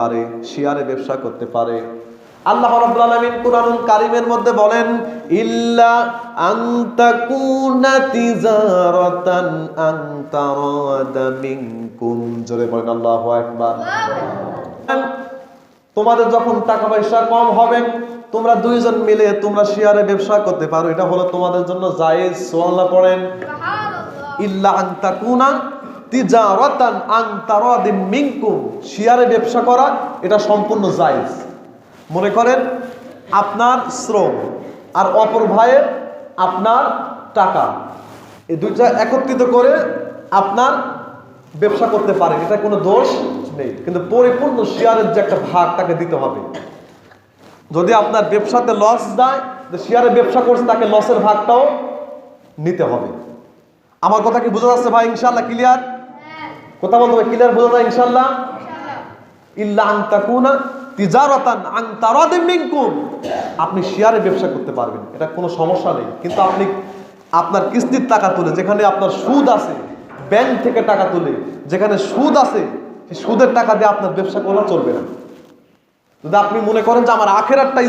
পারে শেয়ারে ব্যবসা করতে পারে। আল্লাহ রাব্বুল আলামিন কুরআনুল কারীমের মধ্যে বলেন ইল্লা আন তাকুনা তিজারাতান আন তারাদা মিনকুম। জোরে বলেন আল্লাহু আকবার। তোমাদের যখন টাকা পয়সা কম হবে তোমরা দুইজন মিলে তোমরা শেয়ারে ব্যবসা করতে পারো। এটা হলো তোমাদের জন্য জায়েজ সুবহানাল্লাহ পড়েন। ইল্লা আন তাকুনা তিজারাতান আন তারাদিম মিনকুম। শেয়ারে ব্যবসা করা, এটা সম্পূর্ণ জায়েজ। মনে করেন, আপনার শ্রম আর অপর ভাইয়ের আপনার টাকা। এই দুইটা একত্রিত করে আপনার ব্যবসা করতে পারেন, এটা কোনো দোষ নেই। কিন্তু পরিপূর্ণ শেয়ারের যে একটা ভাগ, তাকে দিতে হবে। যদি আপনার ব্যবসাতে লস যায়, যে শেয়ারে ব্যবসা করছে, তাকে লসের ভাগটাও নিতে হবে। আমার কথা কি বোঝা যাচ্ছে ভাই? ইনশাল্লাহ ক্লিয়ার কথা বলতে হবে ক্লিয়ার বোঝা যায় ইনশাল্লাহ ইল্লা আন তাকুনা তিজারাতান আন তারাদিম মিনকুম। আপনি শেয়ারে ব্যবসা করতে পারবেন এটা কোনো সমস্যা নেই। কিন্তু আপনি আপনার কিস্তির টাকা তুলে যেখানে আপনার সুদ আছে ব্যাংক থেকে টাকা তুলে যেখানে সুদ আছে সেই সুদের টাকা দিয়ে আপনার ব্যবসা করা চলবে না। যদি আপনি মনে করেন যে আমার আখের একটা